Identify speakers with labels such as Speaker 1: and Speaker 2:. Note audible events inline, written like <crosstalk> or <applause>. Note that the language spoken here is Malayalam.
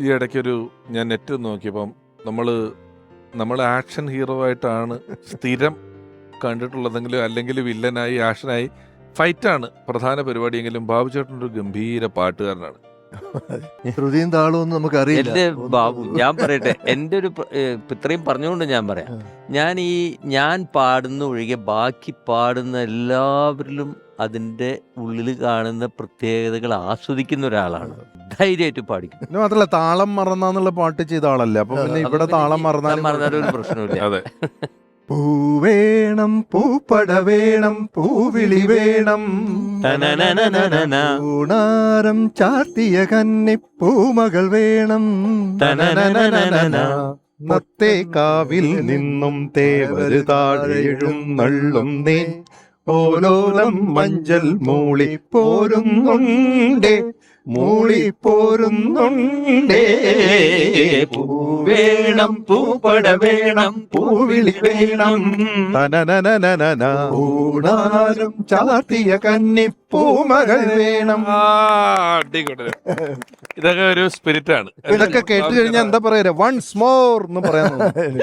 Speaker 1: ഈ ഇടയ്ക്കൊരു ഞാൻ നെറ്റ് നോക്കിയപ്പം നമ്മൾ നമ്മൾ ആക്ഷൻ ഹീറോ ആയിട്ടാണ് സ്ഥിരം കണ്ടിട്ടുള്ളതെങ്കിലും അല്ലെങ്കിൽ വില്ലനായി ആക്ഷനായി ഫൈറ്റാണ് പ്രധാന പരിപാടിയെങ്കിലും ബാബു ചേട്ടൻ ഒരു ഗംഭീര പാട്ടുകാരനാണ്.
Speaker 2: ശ്രുതിയും നമുക്ക് അറിയില്ല
Speaker 3: എന്റെ ബാബു ഞാൻ പറയട്ടെ എന്റെ ഒരു ഇത്രയും പറഞ്ഞുകൊണ്ട് ഞാൻ പറയാം. ഞാൻ ഈ ഞാൻ പാടുന്ന ഒഴികെ ബാക്കി പാടുന്ന എല്ലാവരിലും അതിന്റെ ഉള്ളിൽ കാണുന്ന പ്രത്യേകതകൾ ആസ്വദിക്കുന്ന ഒരാളാണ്. ധൈര്യമായിട്ട് പാടിക്കും.
Speaker 4: മാത്രല്ല താളം മറന്നാന്നുള്ള പാട്ട് ചെയ്ത ആളല്ലേ? അപ്പൊ പിന്നെ ഇവിടെ താളം
Speaker 3: മറന്നാൽ
Speaker 4: മറന്നാലും
Speaker 3: മറന്നാലും ഒരു പ്രശ്നമില്ല.
Speaker 1: അതെ. <laughs>
Speaker 4: പൂവേണം പൂപ്പട വേണം പൂവിളി വേണം
Speaker 3: തനനനനനന. ൂണാരം
Speaker 4: ചാർത്തിയ കന്നി പൂമകൾ വേണം
Speaker 3: തനനനനനന.
Speaker 4: മത്തേക്കാവിൽ നിന്നും തേവര് താഴെഴും നള്ളും നീ ഓലോലം മഞ്ചൽ മൂളി പോരുന്നുണ്ടേ മൂളി പോരുന്നുണ്ടേ.
Speaker 3: വേണം പൂപ്പട വേണം
Speaker 4: പൂവിളി വേണം തനനനനനന. ഊണാരം ചാർത്തിയ കന്നി പൂമകൾ വേണം.
Speaker 1: അടികൂടെ ഇതൊക്കെ ഒരു സ്പിരിറ്റ് ആണ്.
Speaker 4: ഇതൊക്കെ കേട്ട് കഴിഞ്ഞാൽ എന്താ പറയാ? വൺസ് മോർ എന്ന് പറയാൻ. <laughs>